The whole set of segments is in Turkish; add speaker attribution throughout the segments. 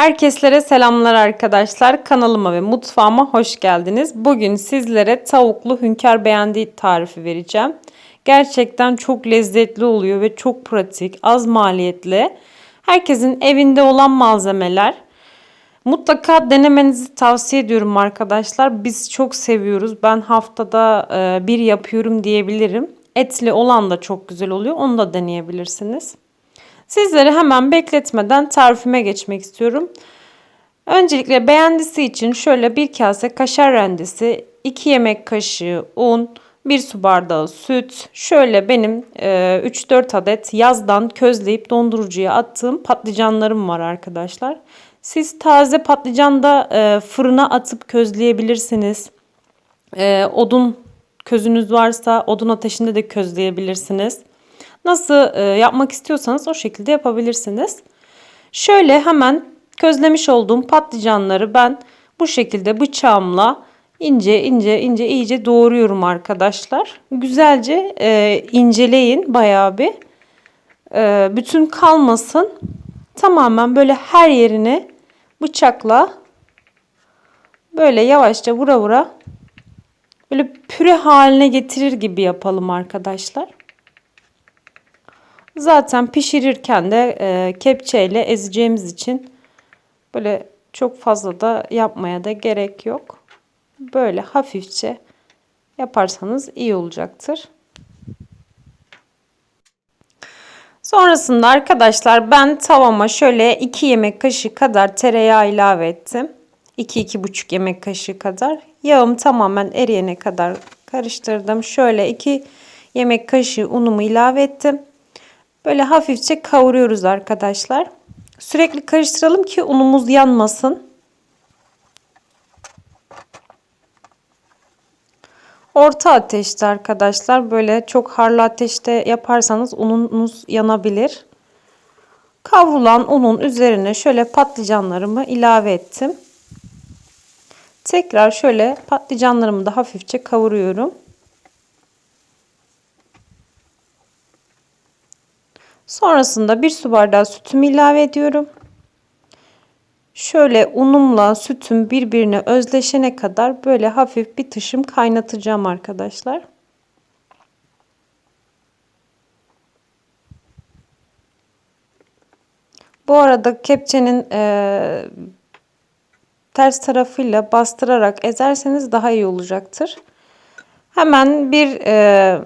Speaker 1: Herkeslere selamlar arkadaşlar. Kanalıma ve mutfağıma hoş geldiniz. Bugün sizlere tavuklu hünkâr beğendi tarifi vereceğim. Gerçekten çok lezzetli oluyor ve çok pratik, az maliyetli. Herkesin evinde olan malzemeler. Mutlaka denemenizi tavsiye ediyorum arkadaşlar. Biz çok seviyoruz. Ben haftada e, bir yapıyorum diyebilirim. Etli olan da çok güzel oluyor. Onu da deneyebilirsiniz. Sizleri hemen bekletmeden tarifime geçmek istiyorum. Öncelikle beğendisi için şöyle bir kase kaşar rendesi, 2 yemek kaşığı un, 1 su bardağı süt, şöyle benim e, 3-4 adet yazdan közleyip dondurucuya attığım patlıcanlarım var arkadaşlar. Siz taze patlıcan da e, fırına atıp közleyebilirsiniz. E, odun közünüz varsa odun ateşinde de közleyebilirsiniz. Nasıl e, yapmak istiyorsanız o şekilde yapabilirsiniz. Şöyle hemen közlemiş olduğum patlıcanları ben bu şekilde bıçağımla ince ince ince iyice doğruyorum arkadaşlar. Güzelce e, inceleyin bayağı bir. E, bütün kalmasın. Tamamen böyle her yerini bıçakla böyle yavaşça vura vura böyle püre haline getirir gibi yapalım arkadaşlar. Zaten pişirirken de e, kepçeyle ezeceğimiz için böyle çok fazla da yapmaya da gerek yok. Böyle hafifçe yaparsanız iyi olacaktır. Sonrasında arkadaşlar ben tavama şöyle 2 yemek kaşığı kadar tereyağı ilave ettim. 2-2,5 yemek kaşığı kadar. Yağım tamamen eriyene kadar karıştırdım. Şöyle 2 yemek kaşığı unumu ilave ettim. Böyle hafifçe kavuruyoruz arkadaşlar. Sürekli karıştıralım ki unumuz yanmasın. Orta ateşte arkadaşlar böyle çok harlı ateşte yaparsanız ununuz yanabilir. Kavrulan unun üzerine şöyle patlıcanlarımı ilave ettim. Tekrar şöyle patlıcanlarımı da hafifçe kavuruyorum. Sonrasında bir su bardağı sütümü ilave ediyorum. Şöyle unumla sütüm birbirine özleşene kadar böyle hafif bir tışım kaynatacağım arkadaşlar. Bu arada kepçenin e, ters tarafıyla bastırarak ezerseniz daha iyi olacaktır. Hemen bir e,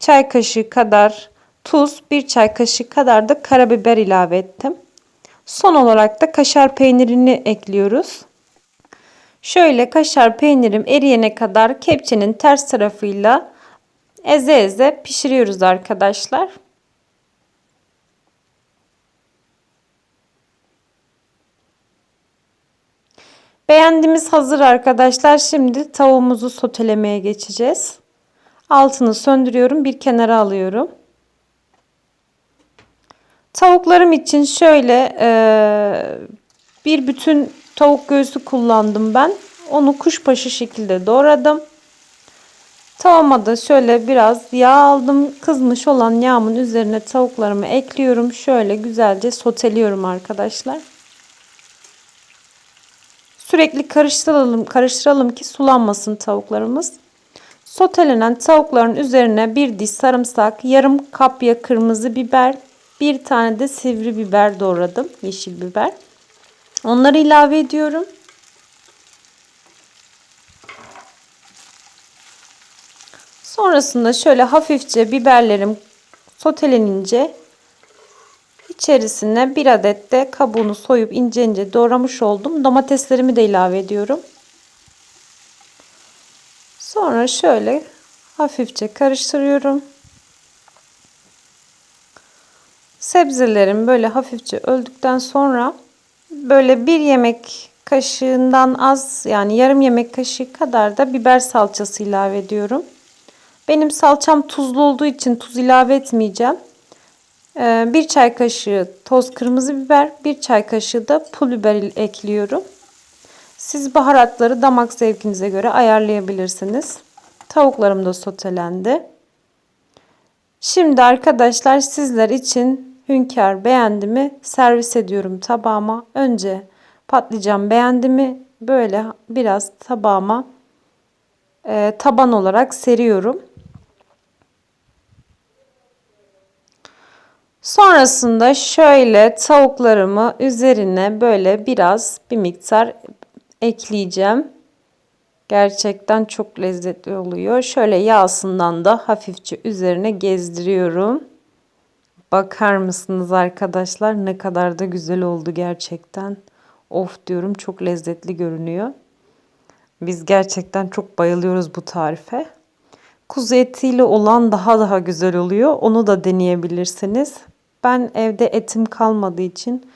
Speaker 1: çay kaşığı kadar tuz, bir çay kaşığı kadar da karabiber ilave ettim. Son olarak da kaşar peynirini ekliyoruz. Şöyle kaşar peynirim eriyene kadar kepçenin ters tarafıyla eze eze pişiriyoruz arkadaşlar. Beğendiğimiz hazır arkadaşlar. Şimdi tavuğumuzu sotelemeye geçeceğiz. Altını söndürüyorum. Bir kenara alıyorum. Tavuklarım için şöyle e, bir bütün tavuk göğsü kullandım ben. Onu kuşbaşı şekilde doğradım. Tavama da şöyle biraz yağ aldım. Kızmış olan yağımın üzerine tavuklarımı ekliyorum. Şöyle güzelce soteliyorum arkadaşlar. Sürekli karıştıralım, karıştıralım ki sulanmasın tavuklarımız. Sotelenen tavukların üzerine bir diş sarımsak, yarım kapya kırmızı biber, bir tane de sivri biber doğradım. Yeşil biber. Onları ilave ediyorum. Sonrasında şöyle hafifçe biberlerim sotelenince içerisine bir adet de kabuğunu soyup ince ince doğramış oldum. Domateslerimi de ilave ediyorum. Sonra şöyle hafifçe karıştırıyorum. Sebzelerim böyle hafifçe öldükten sonra böyle bir yemek kaşığından az yani yarım yemek kaşığı kadar da biber salçası ilave ediyorum. Benim salçam tuzlu olduğu için tuz ilave etmeyeceğim. Ee, bir çay kaşığı toz kırmızı biber, bir çay kaşığı da pul biber ekliyorum. Siz baharatları damak zevkinize göre ayarlayabilirsiniz. Tavuklarım da sotelendi. Şimdi arkadaşlar sizler için hünkâr beğendi mi servis ediyorum tabağıma. Önce patlıcan beğendi mi böyle biraz tabağıma e, taban olarak seriyorum. Sonrasında şöyle tavuklarımı üzerine böyle biraz bir miktar ekleyeceğim. Gerçekten çok lezzetli oluyor. Şöyle yağsından da hafifçe üzerine gezdiriyorum. Bakar mısınız arkadaşlar ne kadar da güzel oldu gerçekten. Of diyorum çok lezzetli görünüyor. Biz gerçekten çok bayılıyoruz bu tarife. Kuzu etiyle olan daha daha güzel oluyor. Onu da deneyebilirsiniz. Ben evde etim kalmadığı için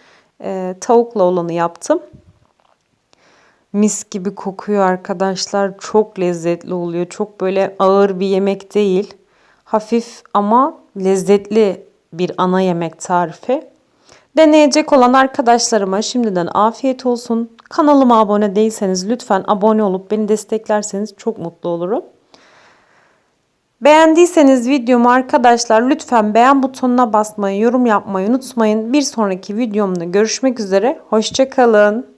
Speaker 1: e, tavukla olanı yaptım. Mis gibi kokuyor arkadaşlar. Çok lezzetli oluyor. Çok böyle ağır bir yemek değil. Hafif ama lezzetli bir ana yemek tarifi. Deneyecek olan arkadaşlarıma şimdiden afiyet olsun. Kanalıma abone değilseniz lütfen abone olup beni desteklerseniz çok mutlu olurum. Beğendiyseniz videomu arkadaşlar lütfen beğen butonuna basmayı, yorum yapmayı unutmayın. Bir sonraki videomda görüşmek üzere. Hoşçakalın.